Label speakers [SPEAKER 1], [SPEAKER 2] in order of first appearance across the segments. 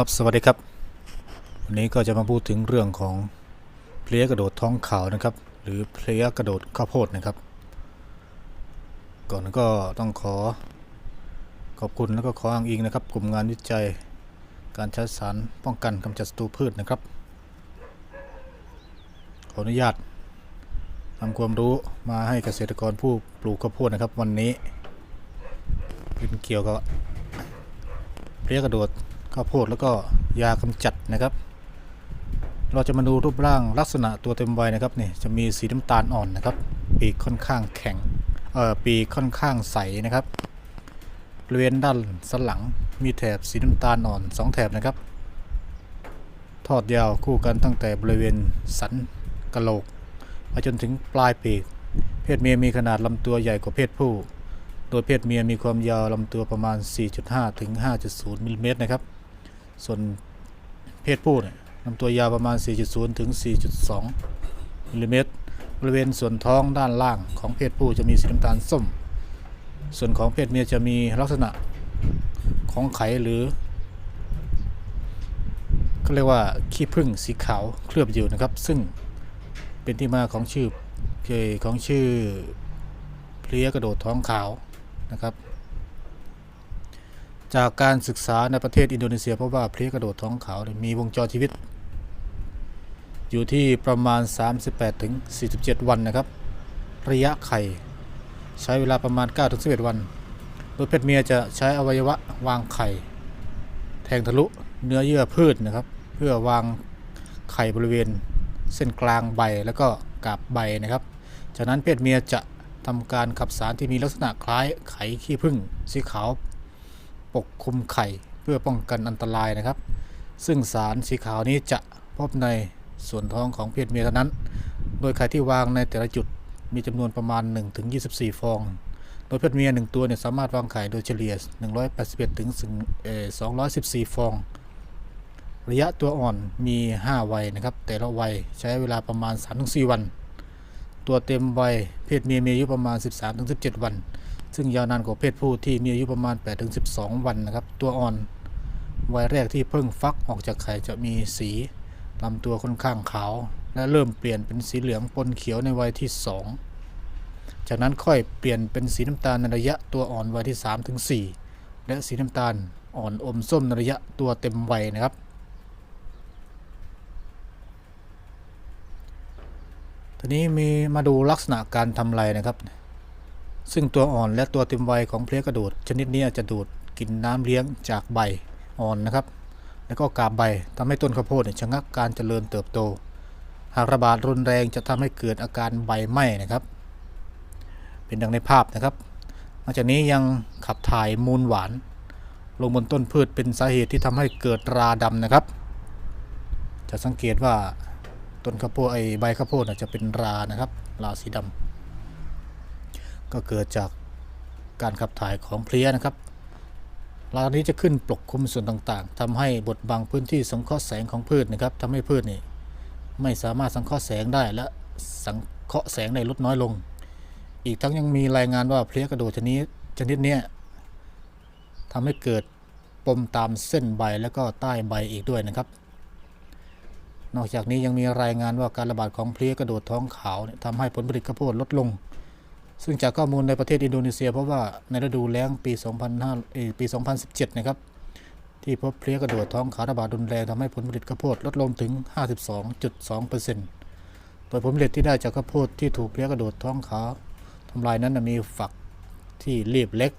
[SPEAKER 1] ครับสวัสดีครับ วันนี้ก็จะมาพูดถึงเรื่องของเพลี้ยกระโดดท้องขาวนะครับ หรือเพลี้ยกระโดดข้าวโพดนะครับ ก่อนก็ต้องขอขอบคุณแล้วก็ขออ้างอิงนะครับ กลุ่มงานวิจัยการใช้สารป้องกันกำจัดศัตรูพืชนะครับ ขออนุญาตนำความรู้มาให้เกษตรกรผู้ปลูกข้าวโพดนะครับ วันนี้เป็นเกี่ยวกับเพลี้ยกระโดด ข้าวโพดแล้วก็ยากำจัดนะครับ เราจะมาดูรูปร่างลักษณะตัวเต็มวัยนะครับนี่จะมีสีน้ำตาลอ่อนนะครับ ปีกค่อนข้างแข็งเอ่อปีกค่อนข้างใสนะครับบริเวณด้านสันหลังมีแถบสีน้ำตาลอ่อนสองแถบนะครับ ทอดยาวคู่กันตั้งแต่บริเวณสันกะโหลกมาจนถึงปลายปีก เพศเมียมีขนาดลำตัวใหญ่กว่าเพศผู้ โดยเพศเมียมีความยาวลำตัวประมาณ 4.5 ถึง 5.0มิลลิเมตรนะครับ ส่วนเพศผู้เนี่ยลำตัวยาวประมาณ 4.0 ถึง 4.2มิลลิเมตรบริเวณส่วนท้องด้านล่างของเพศผู้จะมีสีน้ำตาลส้ม ส่วนของเพศเมียจะมีลักษณะของไข่หรือก็เรียกว่าขี้ผึ้งสีขาวเคลือบอยู่นะครับ ซึ่งเป็นที่มาของชื่อของชื่อเพลี้ยกระโดดท้องขาวนะครับ จากการศึกษาในประเทศอินโดนีเซียพบว่าเพลี้ยกระโดดท้องขาวมีวงจรชีวิต อยู่ที่ประมาณ 38ถึงวันนะครับ ระยะไข่ ใช้เวลาประมาณ9ถึงวัน โดยเพศเมียจะใช้อวัยวะวางไข่ แทงทะลุเนื้อเยื่อพืชนะครับ เพื่อวางไข่บริเวณเส้นกลางใบแล้วก็กาบใบนะครับ จากนั้นเพศเมียจะทำการขับสารที่มีลักษณะคล้ายไข่ขี้ผึ้งสีขาว กคลุมไข่เพื่อป้องกันอันตรายนะครับ ซึ่งสารสีขาวนี้จะพบในส่วนท้องของเพศเมียเท่านั้น โดยไข่ที่วางในแต่ละจุดมีจำนวนประมาณ 1-24 ฟอง โดยเพศเมีย 1 ตัวเนี่ยสามารถวางไข่โดยเฉลี่ย 181ถึงเอ่อ214 ฟอง ระยะตัวอ่อนมี 5 วัยนะครับ แต่ละวัยใช้เวลาประมาณ 3-4 วัน ตัวเต็มวัยเพศเมียมีอายุประมาณ 13-17 วัน ซึ่งยาวนานกว่าเพศผู้ที่มีอายุประมาณ 8-12 วันนะครับ ตัวอ่อนวัยแรกที่เพิ่งฟักออกจากไข่จะมีสีลำตัวค่อนข้างขาว และเริ่มเปลี่ยนเป็นสีเหลืองปนเขียวในวัยที่ 2 จากนั้นค่อยเปลี่ยนเป็นสีน้ำตาลในระยะตัวอ่อนวัยที่ 3-4 และสีน้ำตาลอ่อนอมส้มในระยะตัวเต็มวัยนะครับทีนี้มีมาดูลักษณะการทำลายนะครับ ซึ่งตัวอ่อนและตัวเต็มวัยของเพลี้ยกระโดด ชนิดนี้จะดูดกินน้ำเลี้ยงจากใบอ่อนนะครับ แล้วก็กาบใบทำให้ต้นข้าวโพดเนี่ยชะงักการเจริญเติบโต หากระบาดรุนแรงจะทำให้เกิดอาการใบไหม้นะครับ เป็นดังในภาพนะครับนอกจากนี้ยังขับถ่ายมูลหวาน ลงบนต้นพืชเป็นสาเหตุที่ทำให้เกิดราดำนะครับ จะสังเกตว่าต้นข้าวโพดไอใบข้าวโพดจะเป็นรานะครับ ราสีดำ ก็เกิดจากการขับถ่ายของเพลี้ยนะครับรานี้จะขึ้นปกคลุมส่วนต่างๆทำให้บดบังพื้นที่สังเคราะห์แสงของพืชนะครับทำให้พืชนี่ไม่สามารถสังเคราะห์แสงได้และสังเคราะห์แสงในลดน้อยลง อีกทั้งยังมีรายงานว่าเพลี้ยกระโดดชนิดชนิดนี้ทำให้เกิดปมตามเส้นใบและก็ใต้ใบอีกด้วยนะครับ นอกจากนี้ยังมีรายงานว่าการระบาดของเพลี้ยกระโดดท้องขาวทำให้ผลผลิตข้าวโพดลดลง ซึ่งจากข้อมูลในประเทศอินโดนีเซียเพราะว่าในฤดูแล้งปี 2005ปี 2017 นะครับ ที่พบเพลี้ยกระโดดท้องขาระบาดรุนแรงทำให้ผลผลิตข้าวโพดลดลงถึง 52.2%โดยผลผลิตที่ได้จากข้าวโพดที่ถูกเพลี้ยกระโดดท้องขาทำลายนั้นมีฝักที่รีบเล็ก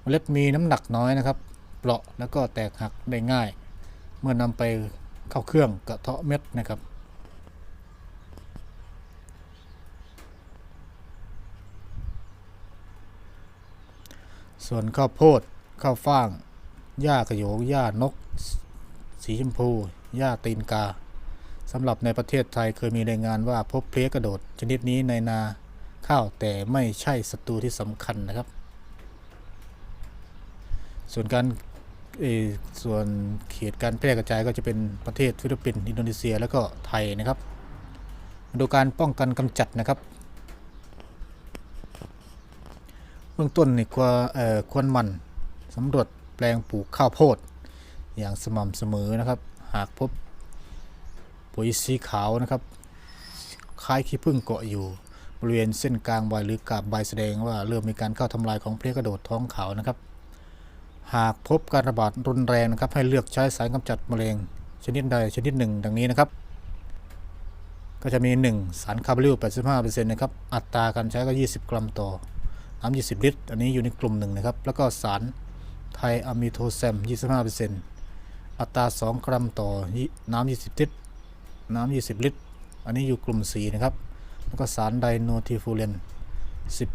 [SPEAKER 1] เมล็ดมีน้ำหนักน้อยนะครับ เปราะแล้วก็แตกหักได้ง่าย เมื่อนำไปเข้าเครื่องกระเทาะเม็ดนะครับ ส่วนข้าวโพดข้าวฟ่างหญ้ากระโยงหญ้านก สีชมพูหญ้าตีนกาสำหรับในประเทศไทยเคยมีรายงานว่าพบเพลี้ยกระโดด ชนิดนี้ในนาข้าวแต่ไม่ใช่ศัตรูที่สำคัญนะครับ ส่วนการส่วนเขตการแพร่กระจายก็จะเป็นประเทศฟิลิปปินส์อินโดนีเซีย แล้วก็ไทยนะครับ ดูการป้องกันกำจัดนะครับ เบื้องต้นนี่ควรเอ่อควรมันสำรวจแปลงปลูกข้าวโพด อย่างสม่ำเสมอนะครับ หากพบปุ๋ยสีขาวนะครับคล้ายขี้ผึ้งเกาะอยู่บริเวณเส้นกลางใบหรือกาบใบแสดงว่าเริ่มมีการเข้าทำลายของเพลี้ยกระโดดท้องขาวนะครับ หากพบการระบาดรุนแรงนะครับ ให้เลือกใช้สารกำจัดแมลงชนิดใดชนิดหนึ่ง ดังนี้นะครับ ก็จะมี 1 สารคาร์บอนิล85%นะครับ อัตราการใช้ก็ 20 กรัมต่อ น้ำ20 ลิตร อันนี้อยู่ในกลุ่มหนึ่งนะครับ แล้วก็สารไทอะมิโทแซม 25%อัตรา 2 กรัมต่อน้ำ20 ลิตร น้ำ20 ลิตร อันนี้อยู่กลุ่ม 4 นะครับ แล้วก็สารไดโนทีฟูเรน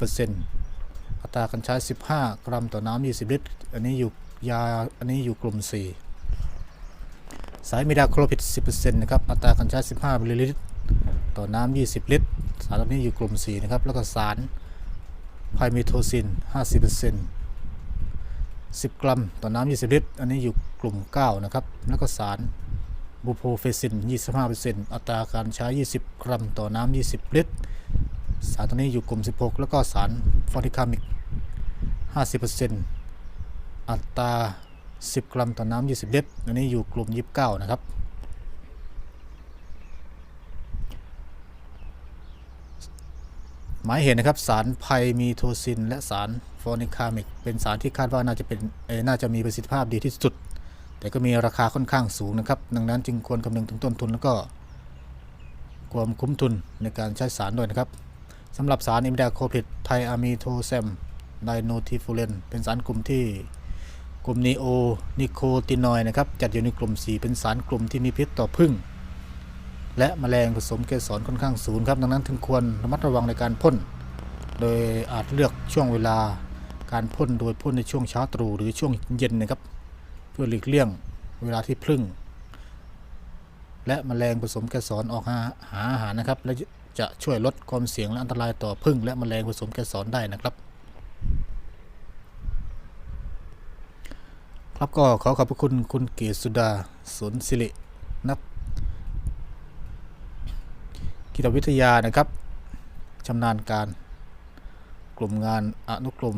[SPEAKER 1] 10%อัตราการใช้ 15 กรัมต่อน้ำ20 ลิตร อันนี้อยู่ยา อันนี้อยู่กลุ่ม 4 สายมิดาโครพิด10%นะครับ อัตราการใช้ 15 มิลลิลิตร ต่อน้ำ20 ลิตร สารตัวนี้อยู่กลุ่ม 4 นะครับ แล้วก็สาร ไพมิโทซิน 50% 10 กรัม ต่อน้ำ20 ลิตร อันนี้อยู่กลุ่ม 9 นะครับ แล้วก็สารบูโพเฟซิน 25%อัตราการใช้ 20 กรัม ต่อน้ำ20 ลิตร สารตัวนี้อยู่กลุ่ม 16 แล้วก็สารฟอร์ติคามิก 50%อัตรา 10 กรัม ต่อน้ำ20 ลิตร อันนี้อยู่กลุ่ม 29 นะครับ หมายเหตุนะครับสารไพมีโทซิน และสารฟอนิคามิก เป็นสารที่คาดว่าน่าจะเป็นน่าจะมีประสิทธิภาพดีที่สุด แต่ก็มีราคาค่อนข้างสูงนะครับ ดังนั้นจึงควรคำนึงถึงต้นทุนแล้วก็ ความคุ้มทุนในการใช้สารด้วยนะครับสำหรับสารอิมดาโคพิดไทอะมิโทแซมไดโนทิฟูเรนเป็นสารกลุ่มที่กลุ่มนีโอนิโคตินอยนะครับจัดอยู่ในกลุ่ม 4 เป็นสารกลุ่มที่มีพิษต่อผึ้ง และแมลงผสมเกสรค่อนข้างสูงครับดังนั้นถึงควรระมัดระวังในการพ่น โดยอาจเลือกช่วงเวลาการพ่นโดยพ่นในช่วงเช้าตรู่หรือช่วงเย็นนะครับ เพื่อหลีกเลี่ยงเวลาที่พึ่ง และแมลงผสมเกสรออกหาหาอาหารนะครับ และจะช่วยลดความเสี่ยงและอันตรายต่อพึ่ง และแมลงผสมเกสรได้นะครับครับก็ขอขอบพระคุณคุณเกศสุดาสนสิรินัก กิจวิทยานะครับชำนาญการ กลุ่มงานอนุกลุ่ม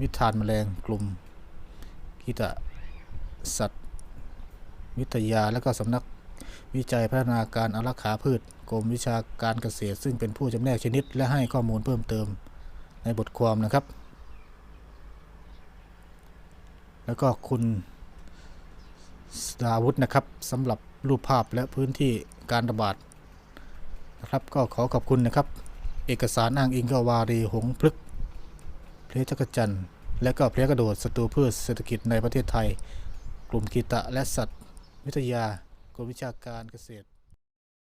[SPEAKER 1] วิธานแมลงกลุ่มกิจสัตว์ วิทยาและก็สำนักวิจัยพัฒนาการอารักขาพืชกรมวิชาการเกษตร ซึ่งเป็นผู้จำแนกชนิด และให้ข้อมูลเพิ่มเติมในบทความนะครับ แล้วก็คุณสดาวุฒินะครับสำหรับรูปภาพและพื้นที่การระบาด นะครับก็ขอขอบคุณนะครับ เอกสารอ้างอิงก็วารีหงพลึกเพลจักจันทร์และก็เพลกระโดดศัตรูพืชเศรษฐกิจในประเทศไทย กลุ่มกีตะและสัตว์ วิทยากรมวิชาการเกษตร